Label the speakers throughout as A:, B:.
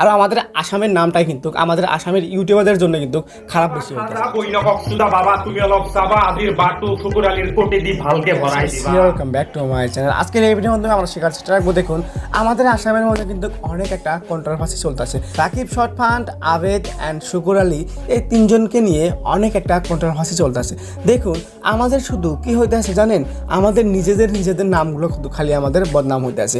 A: আর আমাদের আসামের নামটাই কিন্তু আমাদের আসামের ইউটিউবারদের জন্য কিন্তু খারাপ বেশি
B: বাবা তুমি বাটু আলিৰ কোটি দি ভালকে ভৰাই দিবা।
A: Welcome back to my channel আজকের এই ভিডিওর মাধ্যমে আমরা শেখার চেষ্টা রাখব। দেখুন আমাদের আসামের মধ্যে কিন্তু অনেক একটা কন্ট্রোভার্সি চলতেছে। রাকিব শর্ট ফান্ড আবেদ অ্যান্ড শুকুর আলী এই তিনজনকে নিয়ে অনেক একটা কন্ট্রোভার্সি চলতেছে। দেখুন আমাদের শুধু কি হইতেছে জানেন? আমাদের নিজেদের নিজেদের নামগুলো শুধু খালি আমাদের বদনাম হইতে আছে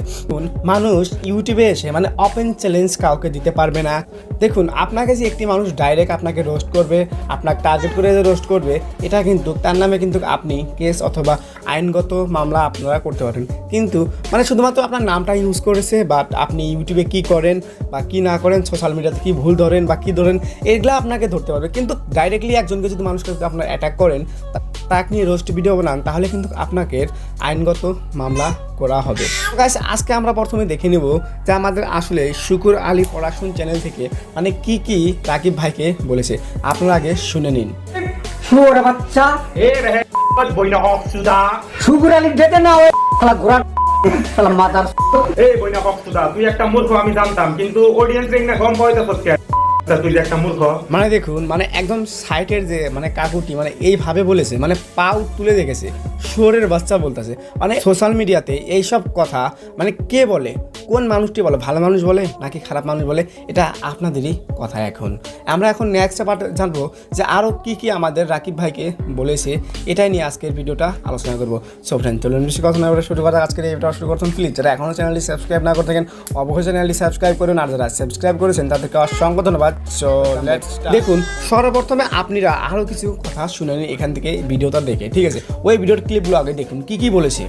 A: মানুষ ইউটিউবে এসে মানে ওপেন চ্যালেঞ্জ কাউকে দিতে পারবে না। দেখুন, আপনাকে যে একটি মানুষ ডাইরেক্ট আপনাকে রোস্ট করবে, আপনাকে টার্গেট করে যে রোস্ট করবে, এটা কিন্তু তার নামে কিন্তু আপনি কেস অথবা আইনগত মামলা আপনারা করতে পারেন। কিন্তু মানে শুধুমাত্র আপনার নামটা ইউজ করেছে বাট আপনি ইউটিউবে কি করেন বা কি না করেন সোশ্যাল মিডিয়াতে কি ভুল ধরেন বা কি ধরেন, এগুলো আপনাকে ধরতে পারবে। কিন্তু ডাইরেক্টলি একজনকে যদি মানুষকে যদি আপনার অ্যাটাক করেন তাকে নিয়ে রোস্ট ভিডিও বানান, তাহলে কিন্তু আপনাকে আইনগত মামলা করা হবে। আজকে আমরা প্রথমে দেখে নেব যে আমাদের আসলে শুকুর আলী প্রোডাকশন চ্যানেল থেকে মানে কি কি রাকিব ভাইকে বলেছে। আপনারা আগে শুনে নিন।
C: শুয়োরে বাচ্চা।
B: এ ৰেহে বৈনকক সুদা।
C: শুকুর আলী ডেকে না ওই শালা ঘোড়া
B: এই বৈনকক তুই একটা মূর্খ আমি জানতাম কিন্তু অডিয়েন্স না গম পাইতেছ
A: মানে দেখুন মানে একদম সাইটের যে মানে কাকুটি মানে এইভাবে বলেছে মানে পাও তুলে দেখেছে শোরের বাচ্চা বলতেছে। মানে সোশ্যাল মিডিয়াতে এইসব কথা মানে কে বলে? কোন মানুষটি বলে? ভালো মানুষ বলে নাকি খারাপ মানুষ বলে? এটা আপনাদেরই কথা এখন। আমরা এখন নেক্সট পার্ট জানব যে আরও কি কি আমাদের রাকিব ভাইকে বলেছে। এটাই নিয়ে আজকের ভিডিওটা আলোচনা করব। সো ফ্রেন্ড চলুন বেশি কথা না শুরু করা আজকের এই ভিডিওটা শুরু করছেন প্লিজ যারা এখনও চ্যানেলটি সাবস্ক্রাইব না করে থাকেন, অবশ্যই চ্যানেলটি সাবস্ক্রাইব করুন। আর যারা সাবস্ক্রাইব করেছেন, তাদেরকে অসংখ্য ধন্যবাদ। সো দেখুন সর্বপ্রথমে আপনারা আরও কিছু কথা শুনে নিন এখান থেকে ভিডিওটা দেখে ঠিক আছে? ওই ভিডিওর ক্লিপগুলো আগে দেখুন কি কি বলেছে?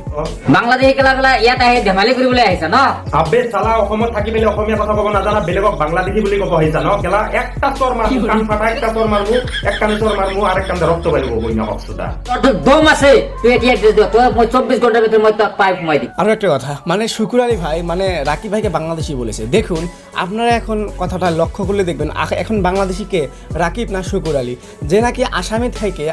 C: বাংলাদেশী খেলা খেলা ইয়াত আহি ধেমালি কৰিবলৈ আহিছা ন?
B: আবে চালা অসমত থাকি পেলাই অসমীয়া কথা ক'ব নাজানা বেলেগক বাংলাদেশী বুলি ক'ব আহিছা ন? কেলা একটা চৰ মাৰমু কাণ ফাটা একটা চৰ মাৰমু এক কাণে চৰ মাৰমু আর এক কান্দে রক্ত পাইব বৈনকক সুদা
C: তোর তো দম আছে তুই এতিয়া দিও তোর মই চব্বিশ ঘণ্টার ভিতরে মই তোর পাইপ সোমাই দিম।
A: আরও একটা কথা মানে শুকুর আলী ভাই মানে রাকিব ভাইকে বাংলাদেশি বলেছে। দেখুন আপনারা এখন কথাটা লক্ষ্য করলে দেখবেন এখন বাংলাদেশি কে? রাকিব না শুকুর আলী। যে নাকি আসামি থেকে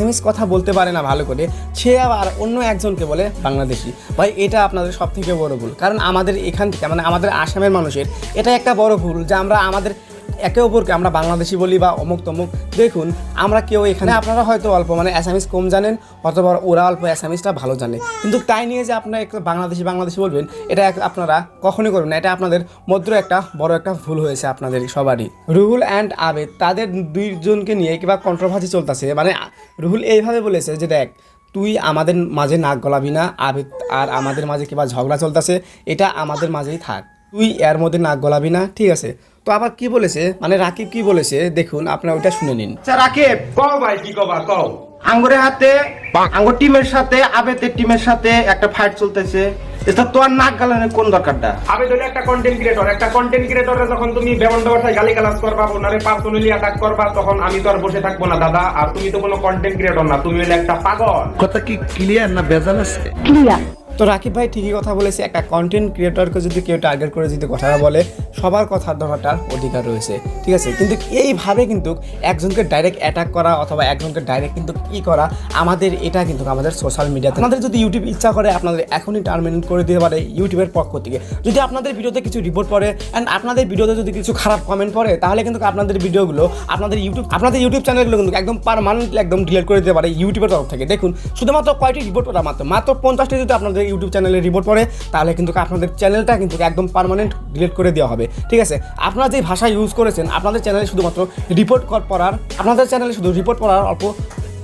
A: এম কথা বলতে পারে না ভালো করে, সে আবার অন্য একজনকে বলে বাংলাদেশি। ভাই, এটা আপনাদের সব থেকে বড় ভুল। কারণ আমাদের এখান থেকে মানে আমাদের আসামের মানুষের, এটা একটা বড় ভুল যে আমরা আমাদের একে অপরকে আমরা বাংলাদেশি বলি বা অমুক তমুক, দেখুন, আমরা কেউ এখানে, আপনারা হয়তো অল্প মানে অ্যাসামিস কম জানেন, অথবা ওরা অল্প অ্যাসামিসটা ভালো জানে। কিন্তু তাই নিয়ে যে আপনারা একটু বাংলাদেশি বাংলাদেশি বলবেন, এটা আপনারা কখনোই করবেন না, এটা আপনাদের মধ্যে একটা বড় একটা ভুল হয়েছে আপনাদের সবারই। রুহুল অ্যান্ড আবেদ, তাদের দুইজনকে নিয়ে কিংবা কন্ট্রোভার্সি চলতেছে। মানে রুহুল এইভাবে বলেছে যে, দেখ, তুই আমাদের মাঝে নাক গলাবি না, আবেদ আর আমাদের মাঝে কিংবা ঝগড়া চলতেছে, এটা আমাদের মাঝেই থাক। তুই এর মধ্যে নাক গলাবি না, ঠিক আছে? তো আবার কি বলেছে? মানে রাকিব কি বলেছে? দেখুন আপনারা ওইটা শুনে নিন।
D: আচ্ছা রাকিব
B: কও ভাই কি কবা কও।
D: আঙ্গুরের হাতে আঙ্গুর টিমের সাথে আবেতের টিমের সাথে একটা ফাইট চলতেছে। এটা তোর নাক গালানোর কোন দরকারটা?
B: আবে ধরে একটা কন্টেন্ট ক্রিয়েটর একটা কন্টেন্ট ক্রিয়েটরে যখন তুমি বেমন্ড ভাষায় গালি গালাজ করবা ওনারে পার্সোনালি অ্যাটাক করবা তখন আমি তো আর বসে থাকব না দাদা। আর তুমি তো কোনো কন্টেন্ট ক্রিয়েটর না তুমি হলে একটা পাগল।
E: কথা কি ক্লিয়ার না ভেজাল আছে?
A: তো রাকিব ভাই ঠিকই কথা বলেছে, একটা কন্টেন্ট ক্রিয়েটরকে যদি কেউ টার্গেট করে যদি কথাটা বলে, সবার কথা ধরাটার অধিকার রয়েছে, ঠিক আছে? কিন্তু এইভাবে কিন্তু একজনকে ডাইরেক্ট অ্যাটাক করা অথবা একজনকে ডাইরেক্ট কিন্তু ই করা, আমাদের এটা কিন্তু আমাদের সোশ্যাল মিডিয়াতে আমাদের যদি ইউটিউব ইচ্ছা করে, আপনাদের এখনই টার্মিনেট করে দিতে পারে ইউটিউবের পক্ষ থেকে। যদি আপনাদের ভিডিওতে কিছু রিপোর্ট পড়ে অ্যান্ড আপনাদের ভিডিওতে যদি কিছু খারাপ কমেন্ট পড়ে, তাহলে কিন্তু আপনাদের ভিডিওগুলো আপনাদের ইউটিউব আপনাদের ইউটিউব চ্যানেলগুলো কিন্তু একদম পারমানেন্টলি একদম ডিলিট করে দিতে পারে ইউটিউবের তরফ থেকে। দেখুন, শুধুমাত্র কয়টি রিপোর্ট পড়া মাত্র? মাত্র পঞ্চাশটি যদি আপনাদের ইউটিউব চ্যানেলে রিপোর্ট পড়ে, তাহলে কিন্তু আপনাদের চ্যানেলটা কিন্তু একদম পারমানেন্ট ডিলিট করে দেওয়া হবে। ঠিক আছে? আপনারা যে ভাষা ইউজ করেছেন, আপনাদের চ্যানেলে শুধুমাত্র রিপোর্ট পড়ার আপনাদের চ্যানেলে শুধু রিপোর্ট পড়ার অল্প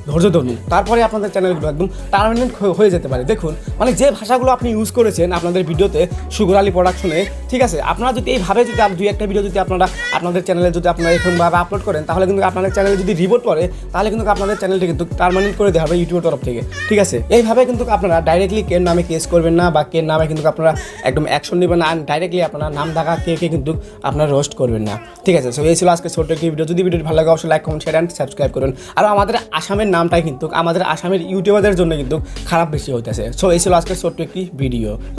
A: ধৈর্য ধরুন। তারপরে আপনাদের চ্যানেলগুলো একদম পারমানেন্ট হয়ে যেতে পারে। দেখুন মানে যে ভাষাগুলো আপনি ইউজ করেছেন আপনাদের ভিডিওতে সুগর আলী প্রোডাকশনে ঠিক আছে? আপনারা যদি এইভাবে যদি দুই একটা ভিডিও যদি আপনারা আপনাদের চ্যানেলে যদি আপনারা এরকমভাবে আপলোড করেন, তাহলে কিন্তু আপনাদের চ্যানেলে যদি রিপোর্ট পড়ে তাহলে কিন্তু আপনাদের চ্যানেলটি কিন্তু পারমানেন্ট করে দেওয়া হবে ইউটিউবের তরফ থেকে। ঠিক আছে? এইভাবে কিন্তু আপনারা ডাইরেক্টলি কে নামে কেস করবেন না বা কে নামে কিন্তু আপনারা একদম অ্যাকশন নেবেন না ডাইরেক্টলি আপনারা নাম ডাকা কে কে কিন্তু আপনারা রোস্ট করবেন না। ঠিক আছে? সো এই ছিল আজকে ছোট্ট একটি ভিডিও যদি ভিডিওটি ভালো লাগে, অবশ্যই like comment share and subscribe করুন। আর আমাদের আসামের নামটাই কিন্তু আমাদের আসামের ইউটিউবারদের জন্য কিন্তু খারাপ বেশি হইতেছে। সো এই ছিল আজকের ছোট্ট একটি ভিডিও